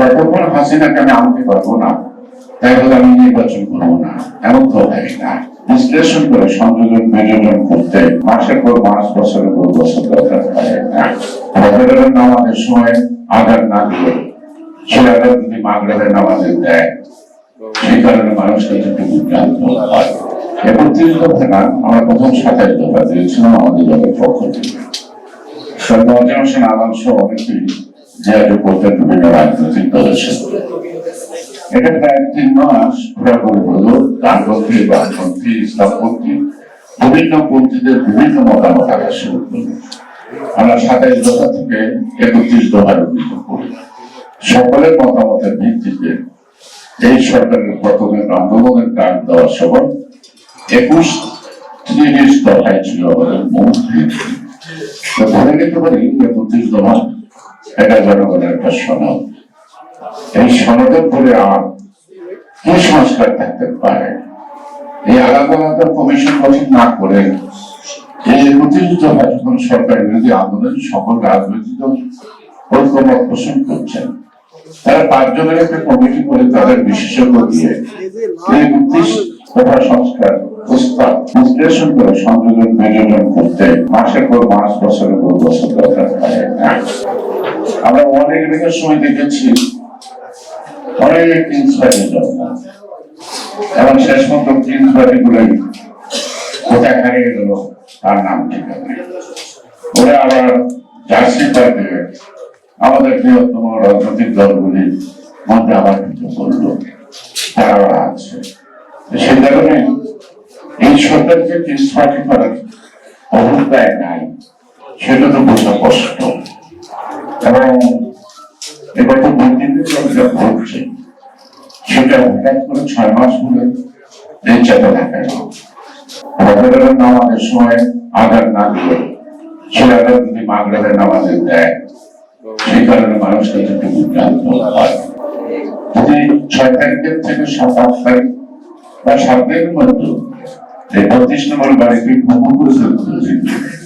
যতক্ষণ হাসিনাকে আমি আনতে পারব না, তাই বলে আমি নির্বাচন করব না। এমন তো হয় না। বিশ্লেষণ করে সংযোজন বিযোজন করতে মাসের পর মাস, বছরের পর বছর দরকার হয়। নামাজের সময় আঘাত না দিয়ে সে আঘাত যদি মাগরেবের নামাজে দেয়, সেই কারণে মানুষকে একটু বিভ্রান্ত হয়। একত্রিশ দফা না, আমরা প্রথম সাতাশ দফা দিয়েছিলাম, আমাদের দলের পক্ষ থেকে। হোসেন আলম সহ অনেকেই যে আগে করতেন বিভিন্ন রাজনৈতিক দলের সকলের মতামতের ভিত্তিতে এই সরকারের প্রথমে আন্দোলনের ডাক দেওয়ার সময় একুশ তিরিশ দফায় ছিল আমাদের মূল ভিত্তি। ধরে নিতে পারি, একত্রিশ দফা এটা জনগণের একটা সনদ। এই সনদের পরে আর কি সংস্কার থাকতে পারে? এই আলাদা কমিশন গঠন না করে এই যখন সরকার বিরোধী আন্দোলন, সকল রাজনৈতিক ঐক্যমত পোষণ করছেন তারা পাঁচজনের একটা কমিটি করে তাদের বিশেষজ্ঞ দিয়ে এই সংস্কার প্রস্তাব বিশ্লেষণ করে সংযোজন বিযোজন করতে মাসের পর মাস বছরের পর বছর দরকার হয়। আমরা অনেক দিনের সময় দেখেছি। অনেক ইন্সপায়ারিং এবং শেষ মতো ইন্সপায়ারিং গুলোই কোথায় হারিয়ে গেল তার নাম ঠিক আছে ওরা আবার জার্সি পার্কে আমাদের বৃহত্তম রাজনৈতিক দলগুলির মধ্যে আবার কিছু করল। তারা আছে সেই কারণে এই সরকারকে ইন্সপায়ারিং করার অবস্থায় নাই, সেটা তো বোঝা কষ্ট। এবং তো বৈদ্যুতিক যেটা ঘটছে সেটা হঠাৎ করে ছয় মাস হলে এই চাপা দেখা ফজরের নামাজের সময় আঘাত না দিয়ে সে আঘাত যদি মাগরেবের নামাজে দেয়, সেই কারণে মানুষকে একটু বিভ্রান্ত যদি ছয় তারিখের থেকে সাত, আট তারিখ বা সাত দিনের মধ্যে এই বত্রিশ নম্বর বাড়িতে ভ্রমণ করেছিল জনগণ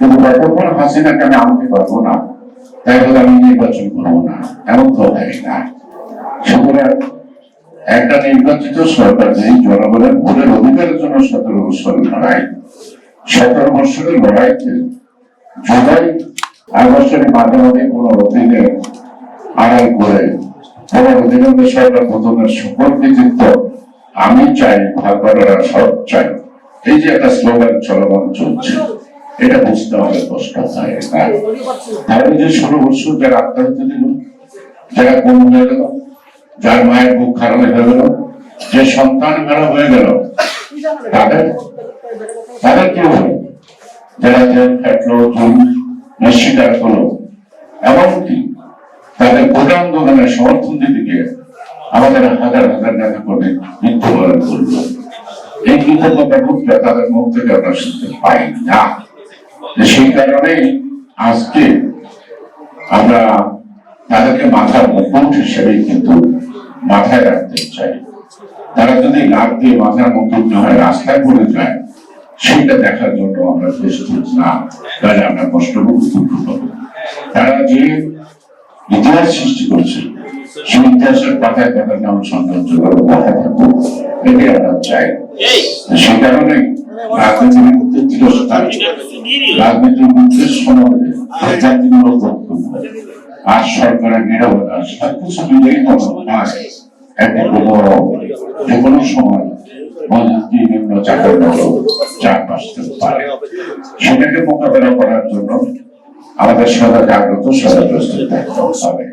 কিন্তু হাসিনাকে আমি আনতে পারব না। তাই বলে আমি নির্বাচন করব না। এমন তো হয় না সুতরাং একটা নির্বাচিত সরকার নেই, জনগণের ভোটের অধিকারের জন্য সতেরো বছরের লড়াই। সতেরো বছরের লড়াইতে জুলাই আগস্টের করে সরকার প্রথমের আমি চাই ভাগবাড়ারা সব চাই। এই যে একটা স্লোগান চলমান চলছে। এটা বুঝতে হয় না তাহলে যে ষোলো বছর যারা আত্মহত্যা দিল যারা কম হয়ে গেল যার মায়ের বুক খারাপ হয়ে গেল যে সন্তান খারাপ হয়ে গেল তাদের তাদের কি হবে যারা জেল খাটলো জুন নিশ্চিতার করল এমনকি তাদের ভোট আন্দোলনের সমর্থন দিতে গিয়ে আমাদের হাজার হাজার নেতা করে মৃত্যুবরণ করল এই কৃতজ্ঞতা মুখটা তাদের মুখ থেকে আমরা শুনতে পাই না যে সেই কারণেই আজকে আমরা তাদেরকে মাথার হিসেবে কিন্তু মাথায় রাখতে চাই। তারা যদি লাভ দিয়ে মাথার না হয় রাস্তায় পড়ে যায় সেটা দেখার জন্য আমরা প্রস্তুত না। তাহলে আমরা কষ্ট পাবো তারা যে ইতিহাস সৃষ্টি করছে সেই ইতিহাসের পাতায় তাদের নাম করে দেখা থাকব এটি আমরা চাই। সে কারণে রাজনীতির মধ্যে রাজনীতির মধ্যে আর সরকারের নিরবতা মনে হয় যে কোনো সময় সেটাকে মোকাবেলা করার জন্য আমাদের সদা জাগ্রত সদা প্রস্তুত থাকতে হবে